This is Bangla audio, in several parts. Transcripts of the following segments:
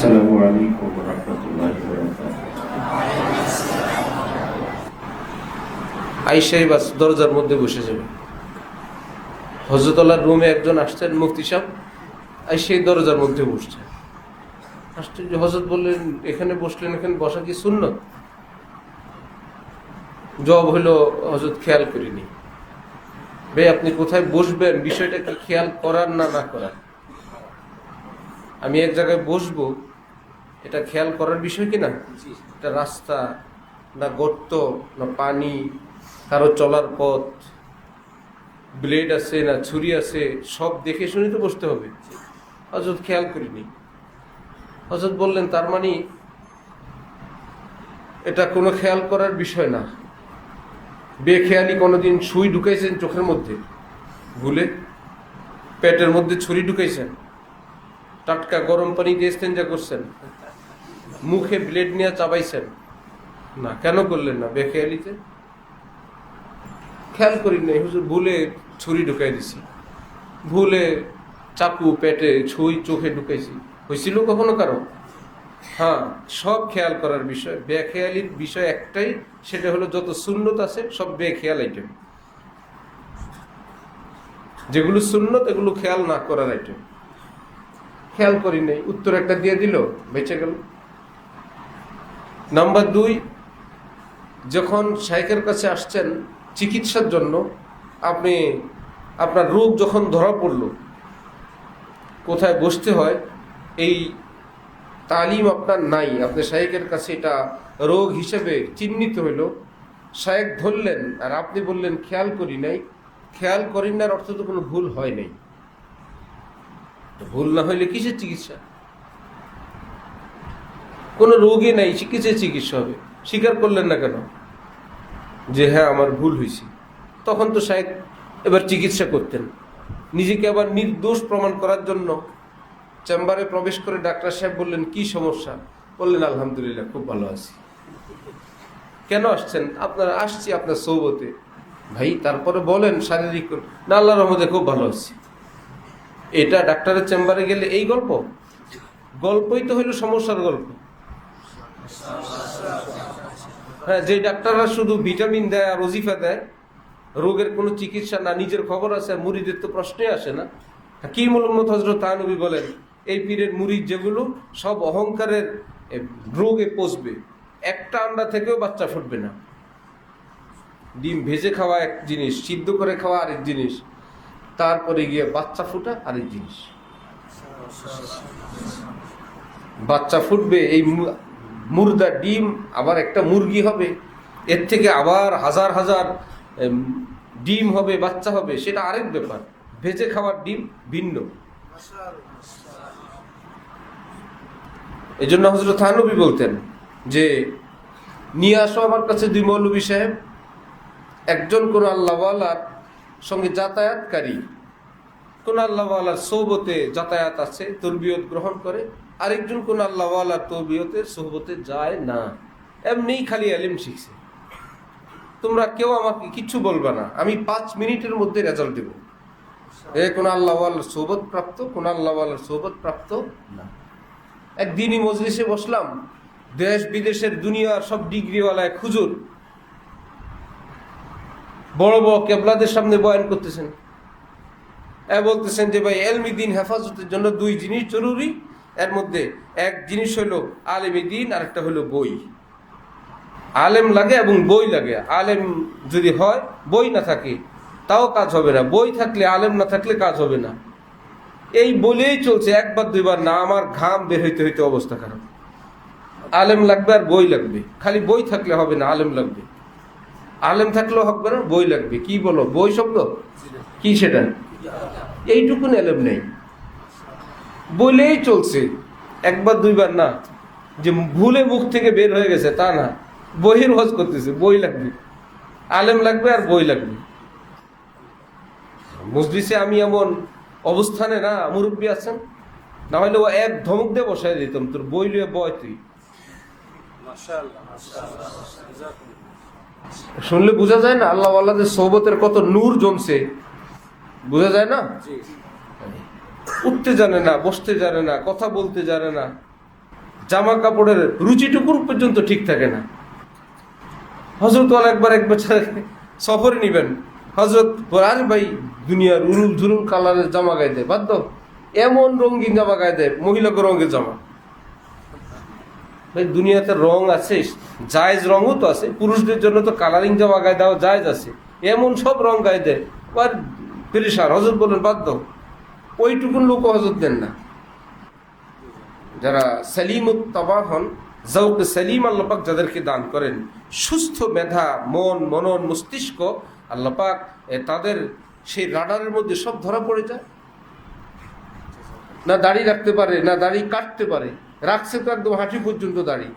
আসসালামু আলাইকুম রহমতুল্লাহ আইসাই বাস দরজার মধ্যে বসে যাবে। হজরতলার রুমে একজন আসছেন মুফতি সাহেব। আইসাই দরজার মধ্যে বসছেন আশ্চর্য হজরত বললেন, এখানে বসলেন, এখানে বসা কি শূন্য জব হলো, হজরত, খেয়াল করিনি। ভাই, আপনি কোথায় বসবেন? বিষয়টা কি খেয়াল করার না না করার? আমি এক জায়গায় বসবো এটা খেয়াল করার বিষয় কি না? এটা রাস্তা না গর্ত না পানি কারও চলার পথ ব্লেড আছে না ছুরি আছে সব দেখে শুনে তো বসতে হবে। হজরত খেয়াল করিনি। হজরত বললেন তার মানে এটা কোনো খেয়াল করার বিষয় না। বেখেয়ালি কোনোদিন সুই ঢুকাইছেন চোখের মধ্যে ভুলে? পেটের মধ্যে ছুরি ঢুকাইছেন? টাটকা গরম পানি দিয়ে যা করছেন? মুখে ব্লেড নিয়ে চাবাইছেন। না, কেন করলেন না? বেখেয়ালিতে খেয়াল করি নাই, হুজুর, ভুলে ছুরি ঢুকাই দিছি। ভুলে চাকু, পেটে ছুই, চোখে ঢুকাইছি। হয়েছিল কখনো কারও? হ্যাঁ সব খেয়াল করার বিষয়। বেখেয়ালির বিষয় একটাই, সেটা হলো যত সুন্নত আছে, সব বেখেয়াল আইটেম যেগুলো সুন্নত, এগুলো খেয়াল না করার আইটেম খেয়াল করি নাই, উত্তর একটা দিয়ে দিল, বেঁচে গেল। নাম্বার দুই, যখন শাইকের কাছে আসছেন চিকিৎসার জন্য, আপনি আপনার রোগ যখন ধরা পড়ল, কোথায় বসতে হয়, এই তালিম আপনার নাই। আপনি শায়েকের কাছে এটা রোগ হিসেবে চিহ্নিত হইল। শায়েক ধরলেন, আর আপনি বললেন, খেয়াল করি নাই। খেয়াল করেন না অর্থ তো কোনো ভুল হয় নাই। ভুল না হইলে কিসের চিকিৎসা? কোনো রোগই নাই কিসের চিকিৎসা হবে। স্বীকার করলেন না কেন? যে হ্যাঁ আমার ভুল হয়েছে। তখন তো শায়েক এবার চিকিৎসা করতেন। নিজেকে আবার নির্দোষ প্রমাণ করার জন্য চেম্বারে প্রবেশ করে ডাক্তার সাহেব বললেন, কি সমস্যা? বললেন, আলহামদুলিল্লাহ, খুব ভালো আছি। কেন আসছেন? আপনারা, আসছি আপনার সৌবতে। ভাই, তারপরে বলেন, শারীরিক না আল্লাহ রহমতে খুব ভালো আছি। এটা ডাক্তারের চেম্বারে গেলে এই গল্প? গল্পই তো হইল সমস্যার গল্প। হ্যাঁ যে ডাক্তাররা শুধু ভিটামিন দেয় আর ওজিফা দেয়, রোগের কোনো চিকিৎসা না, নিজের খবর আছে, মুড়িদের তো প্রশ্নই আসে না। কি মোহাম্মদ হজরত তানবী বলেন, এই পীরের মুড়িদ যেগুলো সব অহংকারের রোগে পচবে। একটা আন্ডা থেকেও বাচ্চা ফুটবে না। ডিম ভেজে খাওয়া এক জিনিস, সিদ্ধ করে খাওয়া আরেক জিনিস, তারপরে গিয়ে বাচ্চা ফুটা আরেক জিনিস। বাচ্চা ফুটবে, এই মুর্দা ডিম, আবার একটা মুরগি হবে, এর থেকে আবার হাজার হাজার ডিম হবে, বাচ্চা হবে, সেটা আরেক ব্যাপার। ভেজে খাওয়ার ডিম ভিন্ন। এই জন্য হজরত থানবী বলতেন যে, নিয়ে আসো আমার কাছে দুই মৌলবী সাহেব, একজন কোন আল্লাহওয়ালার সঙ্গে যাতায়াতকারী, কোন আল্লাহওয়ালার সৌবতে যাতায়াত আছে, তরবিয়ত গ্রহণ করে আরেকজন কোন আল্লাহওয়ালার তরবিয়তের সৌবতে যায় না। এমনিই খালি আলিম শিখছে। তোমরা কেউ আমাকে কিচ্ছু বলবে না। আমি পাঁচ মিনিটের মধ্যে রেজাল্ট দেব। এ কোন আল্লাহওয়ালার সৌবত প্রাপ্ত, কোন আল্লাহওয়ালার সৌবত প্রাপ্ত না। একদিনই মজলিসে বসলাম। দেশ বিদেশের দুনিয়ার সব ডিগ্রিওয়ালায় খুজুর বড় বড় কেবলাদের সামনে বয়ান করতেছেন। বলতেছেন যে, ভাই, এলমি দিন হেফাজতের জন্য দুই জিনিস জরুরি। এর মধ্যে এক জিনিস হলো আলেমি দিন আর একটা হলো বই। আলেম লাগে এবং বই লাগে। আলেম যদি হয়, বই না থাকে, তাও কাজ হবে না। বই থাকলে, আলেম না থাকলে কাজ হবে না। এই বলেই চলছে, একবার, দুইবার না, আমার ঘাম বের হইতে হইতে অবস্থা খারাপ। আলেম লাগবে আর বই লাগবে। খালি বই থাকলে হবে না, আলেম লাগবে। আলেম থাকলেও হবে না, বই লাগবে। কি বলো? বই শব্দ? কি সেটা? এইটুকুন আলেম নেই। বলেই চলছে। একবার, দুইবার না। যে ভুলে মুখ থেকে বের হয়ে গেছে, তা না। বইয়ের হজ করতেছে, বই লাগবে। আলেম লাগবে আর বই লাগবে। মজলিসে আমি এমন অবস্থানে না, মুরব্বী আছেন, না হলে ও এক ধমক দিয়ে বসাই দিতাম, তোর বই লিয়ে বয় তুই। শুনলে বোঝা যায় না, আল্লাহ আল্লাহদের সৌবতের কত নূর জমছে। বোঝা যায় না? উঠতে জানে না, বসতে জানে না, কথা বলতে জানে না। জামা কাপড়ের রুচিটুকুর পর্যন্ত ঠিক থাকে না। হজরত একবার এক বছর সফরে নিবেন। হজরত আরে ভাই, দুনিয়ার উরুল ঝুরুল কালারের জামা গায়ে দেয় দাও। এমন রঙিন জামা গায়ে দেয়, মহিলাকে রঙের জামা। ভাই, দুনিয়াতে রং আছে, জায়জ রঙও তো আছে, পুরুষদের জন্য তো কালারিং জামা গায়ে দেওয়া জায়জ আছে। এমন সব রং গায়ে দেয়। আর পেরিসার হজরত বলেন দাও। ওইটুকুন লোক হজরত দেন না। যারা সালিমুত তবা হন জৌকে সালিম আল্লাপাক যাদেরকে দান করেন, সুস্থ মেধা, মন, মনন, মস্তিষ্ক আল্লাপাক তাদের সেই রাডারের মধ্যে সব ধরা পড়ে যায়। না দাড়ি রাখতে পারে, না দাড়ি কাটতে পারে, রাখছে তো একদম হাঁটি পর্যন্ত দাড়ি।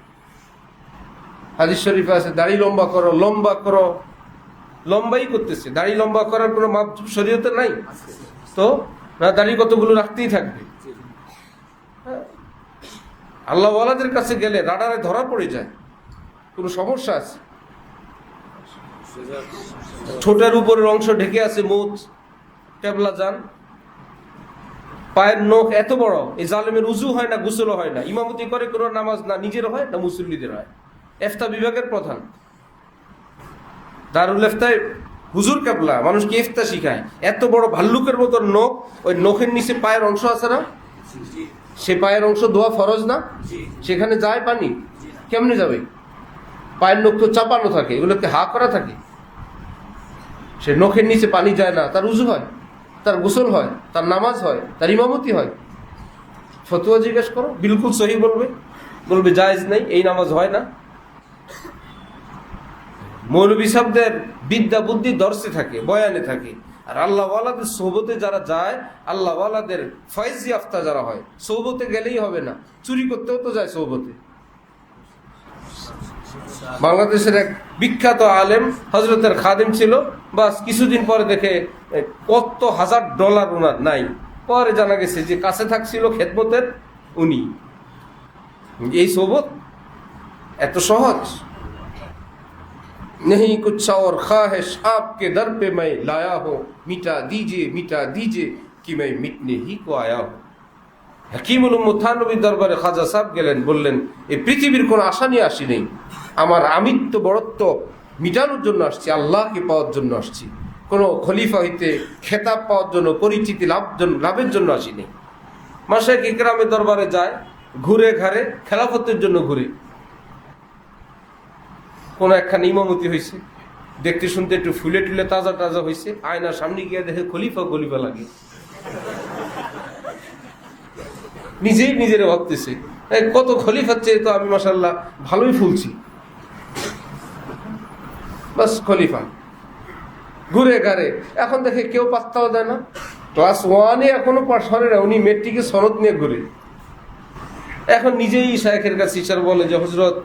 হাদিস শরীফে আছে, দাড়ি লম্বা করো লম্বা করো। লম্বাই করতেছে, দাড়ি লম্বা করার কোনো মাপ শরীয়তে নাই? তো দাড়ি কতগুলো রাখতেই থাকবে? আল্লাহওয়ালাদের কাছে গেলে রাডারে ধরা পড়ে যায়। কোনো সমস্যা আছে? ছোটের উপরের অংশ ঢেকে আছে মুখ টেবলা যান। পায়ের নখ এত বড়, এই জালেমের উজু হয় না, গুসলও হয় না। ইমামতি করে কোনো নামাজ না নিজের হয় না মুসল্লিদের হয়। এফতা বিভাগের প্রধান। দারুল এফতায় হুজুর কাবলা মানুষকে ইফতা শিখায়? এত বড় ভাল্লুকের মতো নখ, ওই নখের নিচে পায়ের অংশ আছে না? সে পায়ের অংশ ধোয়া ফরজ না? সেখানে যায় পানি? কেমনে যাবে? পায়ের নখ তো চাপানো থাকে এগুলোকে হা করা থাকে। সে নখের নিচে পানি যায় না, তার উজু হয়, তার গোসল হয়, তার নামাজ হয়, তার ইমামতি হয়। ফতুয়া জিজ্ঞেস করো, বিলকুল সহি বলবে। বলবে, জায়েজ নেই, এই নামাজ হয় না। মৌলবী সাহেবদের বিদ্যা বুদ্ধি দর্শে থাকে, বয়ানে থাকে। আর আল্লাহওয়ালাদের সৌবতে যারা যায়, আল্লাহওয়ালাদের ফয়েজি আফতা যারা হয়, সৌবতে গেলেই হবে না। চুরি করতেও তো যায় সৌবতে। বাংলাদেশের এক বিখ্যাত আলেম হজরতের খাদিম ছিল, বাস কিছুদিন পরে দেখে কত হাজার ডলার ওনার নাই। পরে জানা গেছে যে কাছে থাকছিল খেদমতের উনি। এই সৌবত এত সহজ। नहीं कुछ और ख्वाहिश आपके दर पे मैं लाया हूँ मिटा दीजिए मिटा दीजिए कि मैं मिटने ही को आया हूँ হাকিমুল মুথানবী দরবারে খাজা সাহেব গেলেন বললেন এই পৃথিবীর কোনো আশা নিয়ে আসি নেই আমার আমিত্ব বড়ত্ব মিটানোর জন্য আসছি আল্লাহকে পাওয়ার জন্য আসছি কোনো খলিফা হইতে খেতাব পাওয়ার জন্য পরিচিতি লাভ জন্য লাভের জন্য আসি নেই মাসেক ইকরামের দরবারে যায় ঘুরে ঘাড়ে খেলাফতের জন্য ঘুরে কোনো একখানে ইমামতি হয়েছে দেখতে শুনতে একটু ফুলে টুলে তাজা তাজা হয়েছে আয়নার সামনে গিয়ে দেখে খলিফা গলিফা লাগে। নিজেই নিজের ভাবতেছে কত খলিফার চেয়ে তো আমি মাসাল্লাহ ভালোই ফুলছি। বাস খলিফা, ঘুরে ঘাড়ে। এখন দেখে কেউ পাত্তাও দেয় না। ক্লাস ওয়ানে এখনও পাশ না, উনি মেট্রিকে সনদ নিয়ে ঘুরে। এখন নিজেই শায়েখের কাছে ইশার বলে যে, হজরত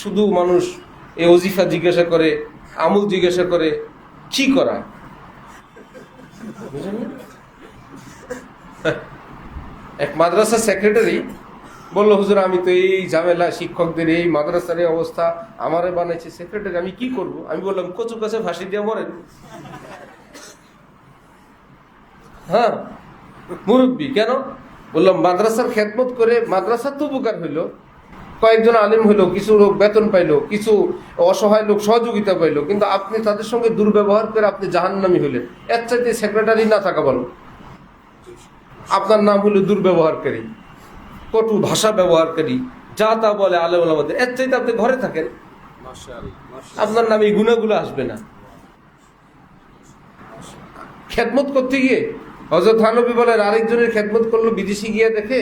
শুধু মানুষ এই ওজিফা জিজ্ঞাসা করে, আমুল জিজ্ঞাসা করে, কি করা? এক মাদ্রাসার সেক্রেটারি বলল, হুজুর, আমি তো এই ঝামেলা, শিক্ষকদের এই মাদ্রাসার এই অবস্থা, আমারে বানাইছে সেক্রেটারি আমি কি করব? আমি বললাম, কচু কাছে ফাঁসি দিয়ে মরেন। হ্যাঁ মুরব্বী, কেন? বললাম, মাদ্রাসার খেদমত করে মাদ্রাসার তো উপকার হইল। কয়েকজন আলিম হইল, কিছু লোক বেতন পাইলো, কিছু অসহায় লোক সহযোগিতা পাইলো, কিন্তু আপনি তাদের সঙ্গে দুর্ব্যবহার করে আপনি জাহান্নামি হলেন এর চাইতে সেক্রেটারি না থাকা ভালো। আপনার নাম হলো দুর্ব্যবহারকারী, কটু ভাষা ব্যবহারকারী, যা তা বলে আলেম আমাদের এর চাইতে আপনি ঘরে থাকেন? আপনার নামে এই গুণাগুলো আসবে না। খেদমত করতে গিয়ে হজরত হানবী বলেন, আরেকজনের খেদমত করল, বিদেশি গিয়ে দেখে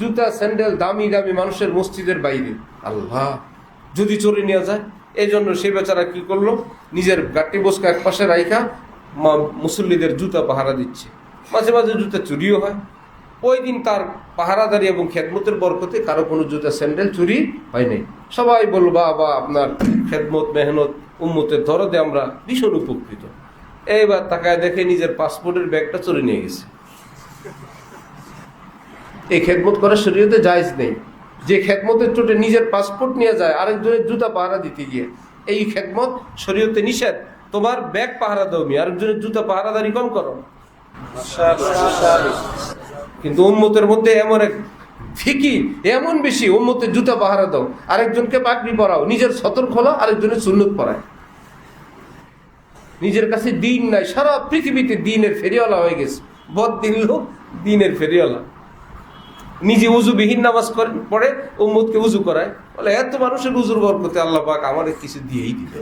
জুতা স্যান্ডেল দামি দামি মানুষের মসজিদের বাইরে। আল্লাহ, যদি চুরি নিয়ে যায় এই জন্য সে বেচারা কি করল? নিজের গাটি বসকা এক পাশে রাইখা মুসল্লিদের জুতা পাহারা দিচ্ছে। মাঝে মাঝে জুতা চুরিও হয়। ওই দিন তার পাহারাদারি এবং খেদমতের বরকতে কারও কোনো জুতা, স্যান্ডেল চুরি হয় নাই। সবাই বলল, বাবা, আপনার খেদমত, মেহনত, উম্মতের দরদে আমরা ভীষণ উপকৃত। এইবার তাকায় দেখে নিজের পাসপোর্টের ব্যাগটা চুরি নিয়ে গেছে। এই খেদমত করার শরীয়তে জায়জ নেই। যে খেদমতের চোটে নিজের পাসপোর্ট নিয়ে যায়, আরেকজনের জুতা পাহারা দিতে গিয়ে। এই খেদমত শরীয়তে নিষেধ। তোমার ব্যাগ পাহারা দাও মি, আরেকজনের জুতা পাহারাদারি কম করো। কিন্তু উম্মতের মধ্যে এমন এক ফিকি, এমন বেশি উম্মতের জুতা পাহারা দাও। আরেকজনকে পাগড়ি পরাও, নিজের সতর্ক হলো, আরেকজনের সুন্নত পরায়। নিজের কাছে দিন নাই, সারা পৃথিবীতে দিনের ফেরিওয়ালা হয়ে গেছে। বদ দিন লোক, দিনের ফেরিওয়ালা। নিজে উজু উজুবিহীন নামাজ করে পড়ে উম্মতকে উজু করায়। বলে এত মানুষের উজুর বরকতে আল্লাহ পাক আমার কিছু দিয়েই দিল।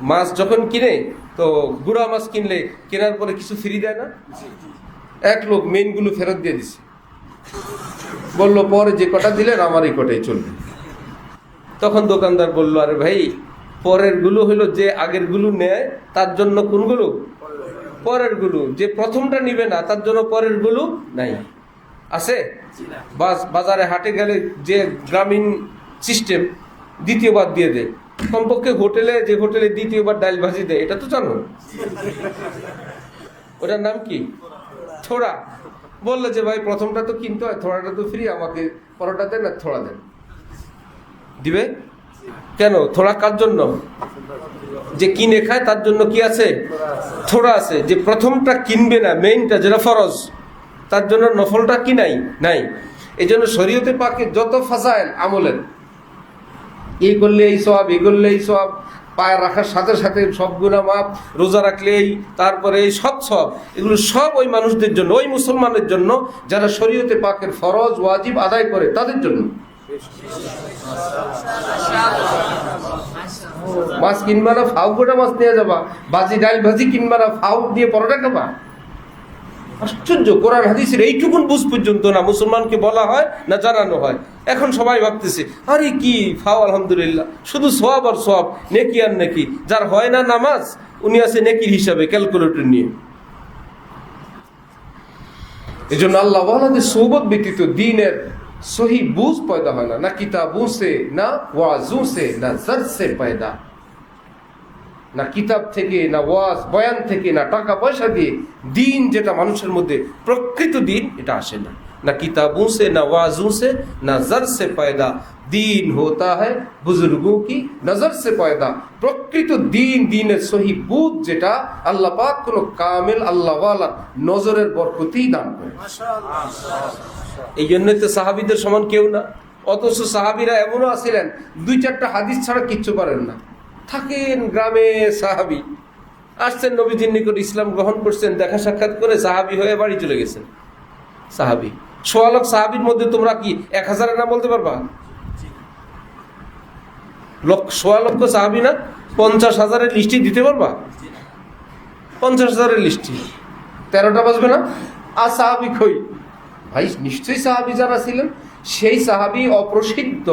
মাছ যখন কিনে তো গুড়া মাছ কিনলে কেনার পরে কিছু ফ্রি দেয় না? এক লোক মেইনগুলো ফেরত দিয়ে দিছে। বলল পরে যে কটা দিলেন আমার এই কটাই চলবে। তখন দোকানদার বলল আরে ভাই পরেরগুলো হলো যে আগেরগুলো নেয় তার জন্য কোনগুলো? পরেরগুলো যে প্রথমটা নিবে না, তার জন্য পরেরগুলো নাই। আছে? বাজারে হাটে গেলে যে গ্রামীণ সিস্টেম দ্বিতীয়বার দিয়ে দেয়। কমপক্ষে হোটেলে, যে হোটেলে দ্বিতীয়বার ডাল ভাজি দেয়, এটা তো জানো? ওটার নাম কি? থোড়া। বললে যে, ভাই, প্রথমটা তো কিনতে হয়, থোড়াটা তো ফ্রি আমাকে পরোটা দেন আর থোড়া দেন। দিবে? কেন? থোড়া কার জন্য? যে কিনে খায়, তার জন্য কি আছে? থোড়া আছে, যে প্রথমটা কিনবে না মেইনটা যেটা ফরজ, তার জন্য নফলটা কি নাই? নাই। এই জন্য শরীয়তে পাকে যত ফাসাইল আমলের এই করলে এই সব এই করলে এই সব পায়ে রাখার সাথে সাথে সব গুণা মাপ রোজা রাখলেই, তারপরে এই সব সব এগুলো সব ওই মানুষদের জন্য, ওই মুসলমানের জন্য, যারা শরীয়তে পাকের ফরজ, ওয়াজিব আদায় করে, তাদের জন্য। মাছ কিনবা না, ফাউ গোটা মাছ নিয়ে যাবা। বাজি ডাল ভাজি কিনবা না, ফাউ দিয়ে পরোটা খাবা। আশ্চর্য, কোরআন, হাদিসের এইটুকুন বুঝ পর্যন্ত না মুসলমানকে বলা হয় না জানানো হয়। এখন সবাই ভাবতেছে, আরে কি ফাও আলহামদুলিল্লাহ। শুধু সব আর সব নেকি আর নেকি। যার হয় না নামাজ, উনি আছে নেকির হিসাবে, ক্যালকুলেটর নিয়ে। এই জন্য আল্লাহ সৌবত ব্যতীত দিনের সহি বুঝ পয়দা হয় না কিতাবু সে, না ওয়াজু সে, না জর সে পয়দা। না কিতাব থেকে, না ওয়াজ বয়ান থেকে, না টাকা পয়সা দিয়ে দিন যেটা মানুষের মধ্যে প্রকৃত দিন, এটা আসে না। না কিতাবু সে না ওয়াজু সে না জর সে পয়দা। দিন হতা হয় বুজুর্গোं কি নজর সে পয়দা। প্রকৃত দিন দিনের সহি বুধ যেটা আল্লাহ পাক কোনো কামেল আল্লাহ নজরের বরকতেই দান করে। এই জন্যই তো সাহাবিদের সমান কেউ না। অথচ সাহাবিরা এমনও আছিলেন দুই চারটা হাদিস ছাড়া কিচ্ছু পারেন না। থাকেন গ্রামে সাহাবি। আসছেন নবীজির নিকট ইসলাম গ্রহণ করছেন দেখা সাক্ষাৎ করে সাহাবি হয়ে বাড়ি চলে গেছেন। সাহাবি। সোয়ালক সাহাবির মধ্যে তোমরা কি এক হাজারের নাম বলতে পারবা? লক্ষ সোয়া লক্ষ সাহাবি না? পঞ্চাশ হাজারের লিস্টি দিতে পারবা? পঞ্চাশ হাজারের লিস্টি তেরোটা বাজবে না? আর সাহাবি কই? ভাই, নিশ্চয়ই সাহাবি যারা ছিলেন। সেই সাহাবি অপ্রসিদ্ধ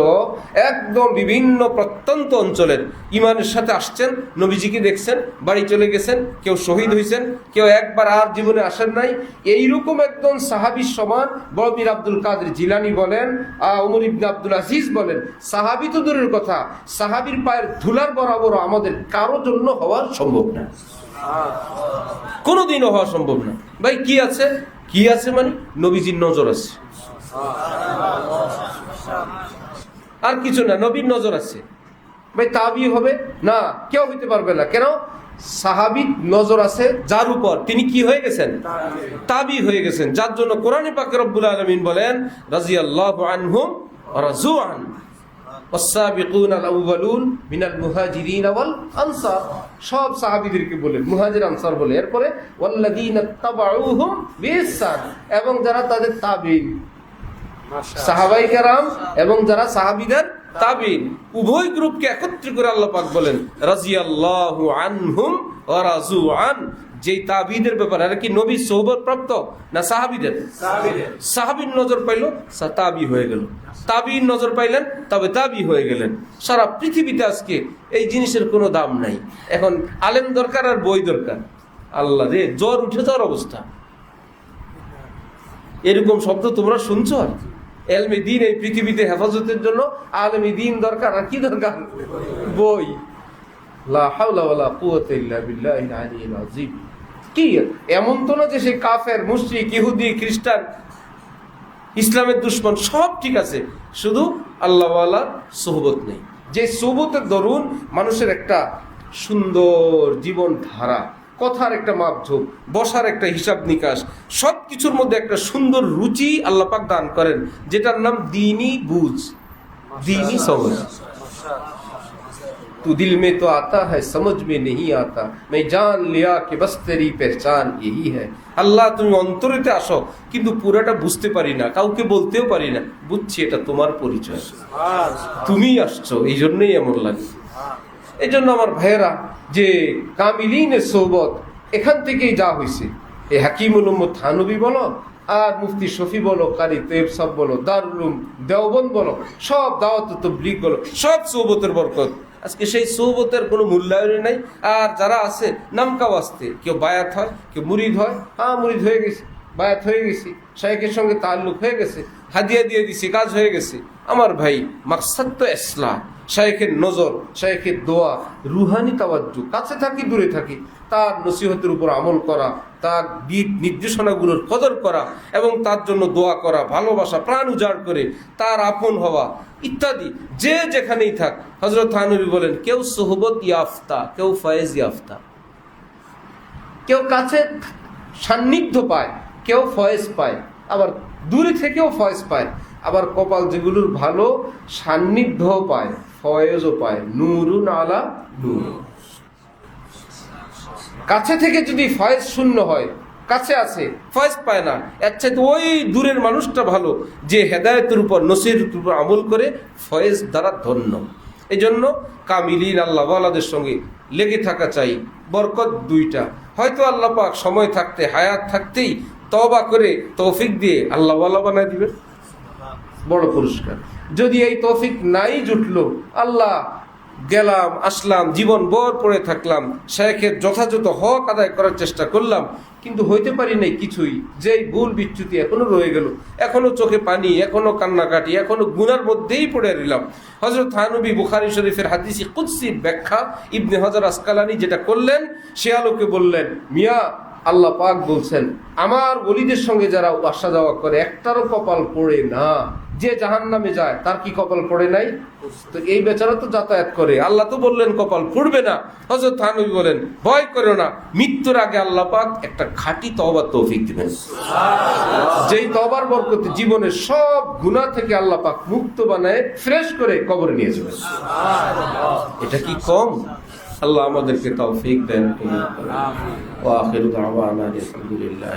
একদম বিভিন্ন প্রত্যন্ত অঞ্চলের ইমানের সাথে আসছেন, নবীজিকে দেখছেন, বাড়ি চলে গেছেন, কেউ শহীদ হয়েছেন, কেউ একবার আর জীবনে আসেন নাই। এইরকম একদম সাহাবির সমান বড়বীর আব্দুল কাদের জিলানি বলেন উমর ইবনে আব্দুল আজিজ বলেন, সাহাবি তো দূরের কথা, সাহাবির পায়ের ধুলার বরাবর আমাদের কারও জন্য হওয়া সম্ভব না। কোনোদিনও হওয়া সম্ভব না। ভাই, কি আছে? কি আছে মানে? নবীজির নজর আছে। আর কিছু না নবীর নজর আছে ভাই তাবি হবে না কেউ হইতে পারবে না কেন সাহাবি নজর আছে যার উপর তিনি কি হয়ে গেছেন তাবি হয়ে গেছেন যার জন্য কোরআনে পাকে রব্বুল আলমিন বলেন রাজিয়াল্লাহু আনহুম রাজু আন والسابقون الأولون من المهاجرين والأنصار সব সাহাবীদেরকে বলে মুহাজির আনসার বলে এরপরে ওয়াল্লাযীনা তাবাউহুম বিইহসান এবং যারা তাদের তাবিন সাহাবাই কেরাম এবং যারা সাহাবিদের তাবিন উভয় গ্রুপকে একত্র করে আল্লাহ পাক বলেন রাজিয়াল্লাহু আনহুম ওয়া রাজু আন। যেই তাবিদের ব্যাপারে আর কি নবী সোহবত প্রাপ্ত না সাহাবিদের? সাহাবির নজর পাইল তাবি হয়ে গেল। তাবির নজর পাইলেন তবে তাবি হয়ে গেলেন। সারা পৃথিবীতে আজকে এই জিনিসের কোনো দাম নাই। এখন আলেম দরকার আর বই দরকার। আল্লাহ রে জ্বর উঠে যাওয়ার অবস্থা। এরকম শব্দ তোমরা শুনছো? এলমে দিন এই পৃথিবীতে হেফাজতের জন্য, আলমী দিন দরকার, আর কি দরকার? বই। কি এমন তো না যে সে কাফের, মুশরিক, ইহুদি, খ্রিস্টান, ইসলামের দুশ্মন, সব ঠিক আছে। শুধু আল্লাহওয়ালা সোহবত নেই। যে সোহবতের দরুন মানুষের একটা সুন্দর জীবন ধারা কথার একটা মাপঝোপ বসার একটা হিসাব নিকাশ সব কিছুর মধ্যে একটা সুন্দর রুচি আল্লাপাক দান করেন যেটার নাম দিনই বুঝ দিনই সহজ। তু দিল মে তো আতা হ্যাঁ سمجھ মে নেই আতা। মে জান লিয়া কে বস তেরি পেহচান এই হ্যাঁ আল্লাহ তুমি অন্তরেতে আসো কিন্তু পুরাটা বুঝতে পারি না কাউকে বলতেও পারি না বুঝছি এটা তোমার পরিচয়। তুমি আসছো এই জন্যই এমন লাগে। এই জন্য আমার ভাইয়েরা যে কামিলিনের সৌবত এখান থেকেই যা হয়েছে এই হাকিমুল উম্মদ থানবী বলো, আর মুফতি শফি বলো, কারি তেব সব বলো দারুলুম দেওবন বলো, সব দাওয়াত তবলিগ বলো, সব সৌবতের বরকত। আজকে সেই সৌবতের কোনো মূল্যায়ন নাই। আর যারা আছে, নামকাও আসতে। কেউ বায়াত হয়, কেউ মুরিদ হয়। হ্যাঁ মুরিদ হয়ে গেছে, বায়াত হয়ে গেছি, শাইখের সঙ্গে তাল্লুক হয়ে গেছে, হাদিয়া দিয়ে দিছি, কাজ হয়ে গেছে। আমার ভাই মাকসাদ তো ইসলাম শাইখের নজর শাইখের দোয়া, রুহানি তাওয়াজ্জু, কাছে থাকি, দূরে থাকি, তার নসিহতের উপর আমল করা, তার দিক নির্দেশনাগুলোর কদর করা এবং তার জন্য দোয়া করা, ভালোবাসা, প্রাণ উজাড় করে, তার আপন হওয়া ইত্যাদি, যে যেখানেই থাক হজরত থানবী বলেন, কেউ সোহবত ইয়াফতা, কেউ ফয়েজ ইয়াফতা। কেউ কাছে সান্নিধ্য পায়, কেউ ফয়েজ পায়, আবার দূরে থেকেও ফয়েজ পায়, আবার কপাল যেগুলোর ভালো সান্নিধ্যও পায়। ফয়েজও পায়। নুরুন আলা নূর। কাছে থেকে যদি ফয়েজ শূন্য হয়, কাছে আছে, ফয়েজ পায় না। এর চাইতে ওই দূরের মানুষটা ভালো, যে হেদায়তের উপর নসির উপর আমল করে ফয়েজ দ্বারা ধন্য। এই জন্য কামিলিন আল্লাহওয়ালাদের সঙ্গে লেগে থাকা চাই, বরকত দুইটা। হয়তো আল্লাহ পাক সময় থাকতে, হায়াত থাকতেই তবা করে তৌফিক দিয়ে আল্লাহওয়ালা বানায় দিবেন। বড় পুরস্কার। যদি এই তৌফিক নাই জুটলো, আল্লাহ গেলাম, আসলাম, জীবন বর পড়ে থাকলাম, শেখের যথাযথ হক আদায় করার চেষ্টা করলাম, কিন্তু হইতে পারি নাই কিছুই। যেই ভুল বিচ্যুতি এখনও রয়ে গেল, এখনও চোখে পানি, এখনও কান্নাকাটি, এখনও গুনার মধ্যেই পড়ে রইলাম। হজরত থানবী বুখারি শরীফের হাদিসি কুৎসির ব্যাখ্যা, ইবনে হজর আসকালানি যেটা করলেন, সে আলোকে বললেন, মিয়া, আল্লাহ পাক বলছেন, আমার গলিদের সঙ্গে যারা আসা যাওয়া করে, একটারও কপাল পড়ে না। যে জাহান নামে যায় তার কি কপাল পড়ে নাই? তো এই বেচারা তো যাতায়াত করে। আল্লাহ তো বললেন কপাল পড়বে না। হজরত থানবী বলেন ভয় করো না। মৃত্যুর আগে আল্লাহ পাক একটা খাঁটি তওবার তৌফিক দিবেন। যেই তবার বরকতে জীবনের সব গুনাহ থেকে আল্লাহ পাক মুক্ত বানায় ফ্রেশ করে কবরে নিয়ে যাবেন। এটা কি কম? আল্লাহ আমাদেরকে তৌফিক দেন। ওয়া আখিরু দাওয়ানা আলহামদুলিল্লাহ।